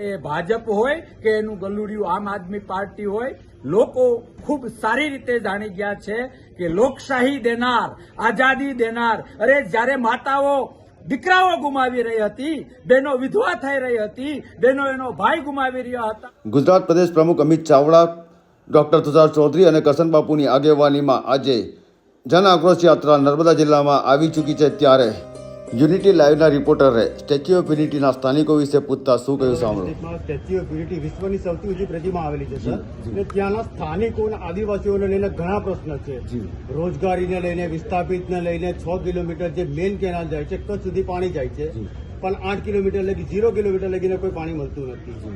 એ ભાજપ હોય કે એનું ગલુડિયું આમ આદમી પાર્ટી હોય, લોકો ખૂબ સારી રીતે જાણી ગયા છે કે લોકશાહી દેનાર, આઝાદી દેનાર, અરે જ્યારે માતાઓ દીકરાઓ ગુમાવી રહી હતી, બેનો વિધવા થઈ રહી હતી, બેનો એનો ભાઈ ગુમાવી રહ્યા હતા. ગુજરાત પ્રદેશ પ્રમુખ અમિત ચાવડા, ડૉક્ટર તુષાર ચૌધરી અને કસન બાપુની આગેવાનીમાં આજે જન આક્રોશ યાત્રા નર્મદા જિલ્લામાં આવી ચૂકી છે ત્યારે યુનિટી લાઈવના રિપોર્ટરે સ્ટેચ્યુ ઓફ યુનિટીના સ્થાનિકો વિશે પૂછતા શું કહ્યું સાંભળો. સ્ટેચ્યુ ઓફ યુનિટી વિશ્વની સૌથી ઊંચી પ્રતિમા આવેલી છે સર. અને ત્યાંના સ્થાનિકો અને આદિવાસીઓને લઈને ઘણા પ્રશ્ન છે. રોજગારીને લઈને વિસ્થાપિતને લઈને છ કિલોમીટર જે મેઇન કેનાલ જાય છે કચ્છ સુધી પાણી જાય છે. પણ આઠ કિલોમીટર લગી ઝીરો કિલોમીટર લગીને કોઈ પાણી મળતું નથી.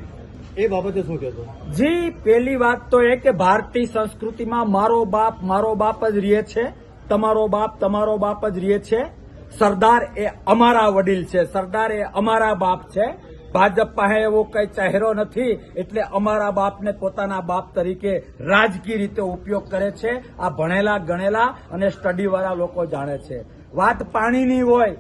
એ બાબતે શું કહેશો? જી પહેલી વાત તો એ કે ભારતીય સંસ્કૃતિમાં મારો બાપ મારો બાપ જ રહે છે. તમારો બાપ તમારો બાપ જ રહે છે. સરદાર એ અમારા વડીલ છે. સરદાર એ અમારા બાપ છે. ભાજપ પાસે એવો કઈ ચહેરો નથી, એટલે અમારા બાપને પોતાના બાપ તરીકે રાજકીય રીતે ઉપયોગ કરે છે. આ ભણેલા, ગણેલા અને સ્ટડીવાળા લોકો જાણે છે. વાત પાણીની હોય.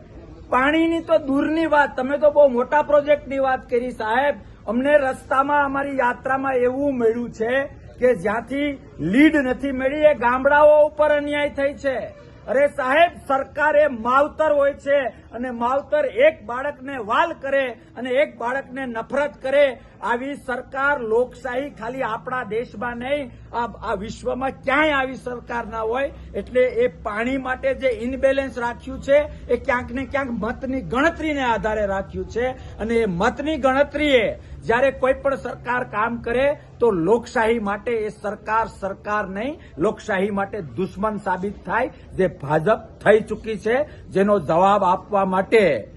પાણીની તો દૂરની વાત. તમે તો બહુ મોટા પ્રોજેક્ટની વાત કરી સાહેબ. અમને રસ્તામાં, અમારી યાત્રામાં એવું મળ્યું છે કે જ્યાંથી લીડ નથી મળી, એ ગામડાઓ ઉપર અન્યાય થઈ છે. અરે સાહેબ, સરકાર એ માવતર હોય છે અને માવતર એક બાળકને વાલ કરે અને એક બાળકને નફરત કરે, આવી સરકાર લોકશાહી ખાલી આપણા દેશમાં નહીં આ વિશ્વમાં ક્યાંય આવી સરકાર ના હોય. એટલે એ પાણી માટે જે ઇનબેલેન્સ રાખ્યું છે, એ ક્યાંક ને ક્યાંક મતની ગણતરીને આધારે રાખ્યું છે. અને એ મતની ગણતરીએ જ્યારે કોઈ પણ સરકાર કામ કરે તો લોકશાહી માટે એ સરકાર સરકાર નહીં, લોકશાહી માટે દુશ્મન સાબિત થાય, જે ભાજપ થઈ ચૂકી છે, જેનો જવાબ આપવા માટે